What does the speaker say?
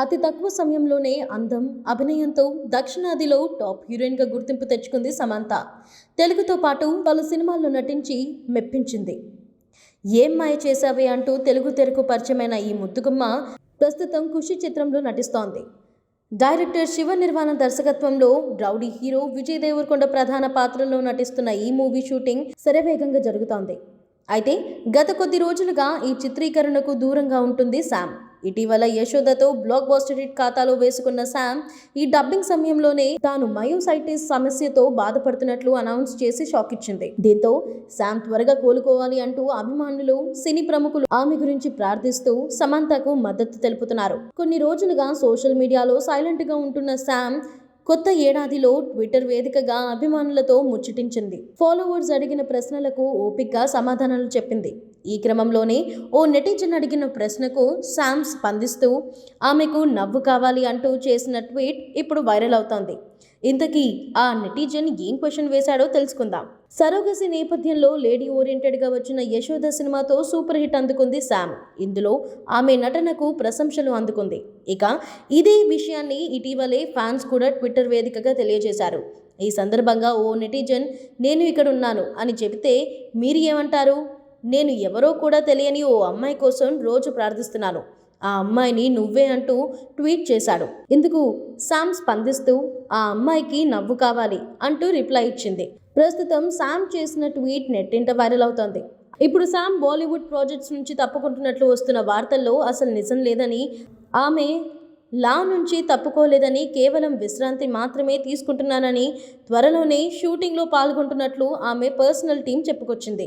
అతి తక్కువ సమయంలోనే అందం అభినయంతో దక్షిణాదిలో టాప్ హీరోయిన్గా గుర్తింపు తెచ్చుకుంది సమంత. తెలుగుతో పాటు పలు సినిమాల్లో నటించి మెప్పించింది. ఏం మాయ చేశావే అంటూ తెలుగు తెరకు పరిచయమైన ఈ ముద్దుగుమ్మ ప్రస్తుతం ఖుషి చిత్రంలో నటిస్తోంది. డైరెక్టర్ శివ నిర్వాణ దర్శకత్వంలో రౌడీ హీరో విజయ్ దేవరకొండ ప్రధాన పాత్రలో నటిస్తున్న ఈ మూవీ షూటింగ్ శరవేగంగా జరుగుతోంది. అయితే గత కొద్ది రోజులుగా ఈ చిత్రీకరణకు దూరంగా ఉంటుంది శామ్ ఇటీవల యశోదతో బ్లాక్ బాస్టర్ హిట్ ఖాతాలో వేసుకున్న శామ్ ఈ డబ్బింగ్ సమయంలోనే తాను మయోసైటిస్ సమస్యతో బాధపడుతున్నట్లు అనౌన్స్ చేసి షాక్ ఇచ్చింది. దీంతో శామ్ త్వరగా కోలుకోవాలి అంటూ అభిమానులు సినీ ప్రముఖులు ఆమె గురించి ప్రార్థిస్తూ సమంతకు మద్దతు తెలుపుతున్నారు. కొన్ని రోజులుగా సోషల్ మీడియాలో సైలెంట్గా ఉంటున్న శామ్ కొత్త ఏడాదిలో ట్విట్టర్ వేదికగా అభిమానులతో ముచ్చటించింది. ఫాలోవర్స్ అడిగిన ప్రశ్నలకు ఓపిక్గా సమాధానాలు చెప్పింది. ఈ క్రమంలోనే ఓ నెటిజన్ అడిగిన ప్రశ్నకు శామ్ స్పందిస్తూ ఆమెకు నవ్వు కావాలి అంటూ చేసిన ట్వీట్ ఇప్పుడు వైరల్ అవుతోంది. ఇంతకీ ఆ నెటిజన్ ఏం క్వశ్చన్ వేశాడో తెలుసుకుందాం. సరోగసి నేపథ్యంలో లేడీ ఓరియంటెడ్గా వచ్చిన యశోద సినిమాతో సూపర్ హిట్ అందుకుంది శామ్. ఇందులో ఆమె నటనకు ప్రశంసలు అందుకుంది. ఇక ఇదే విషయాన్ని ఇటీవలే ఫ్యాన్స్ కూడా ట్విట్టర్ వేదికగా తెలియజేశారు. ఈ సందర్భంగా ఓ నెటిజన్ నేను ఇక్కడ ఉన్నాను అని చెబితే మీరు ఏమంటారు? నేను ఎవరో కూడా తెలియని ఓ అమ్మాయి కోసం రోజు ప్రార్థిస్తున్నాను. ఆ అమ్మాయిని నువ్వే అంటూ ట్వీట్ చేశాడు. ఇందుకు శామ్ స్పందిస్తూ ఆ అమ్మాయికి నవ్వు కావాలి అంటూ రిప్లై ఇచ్చింది. ప్రస్తుతం శామ్ చేసిన ట్వీట్ నెట్టింట వైరల్ అవుతోంది. ఇప్పుడు శామ్ బాలీవుడ్ ప్రాజెక్ట్స్ నుంచి తప్పుకుంటున్నట్లు వస్తున్న వార్తల్లో అసలు నిజం లేదని ఆమె లా నుంచి తప్పుకోలేదని కేవలం విశ్రాంతి మాత్రమే తీసుకుంటున్నానని త్వరలోనే షూటింగ్లో పాల్గొంటున్నట్లు ఆమె పర్సనల్ టీం చెప్పుకొచ్చింది.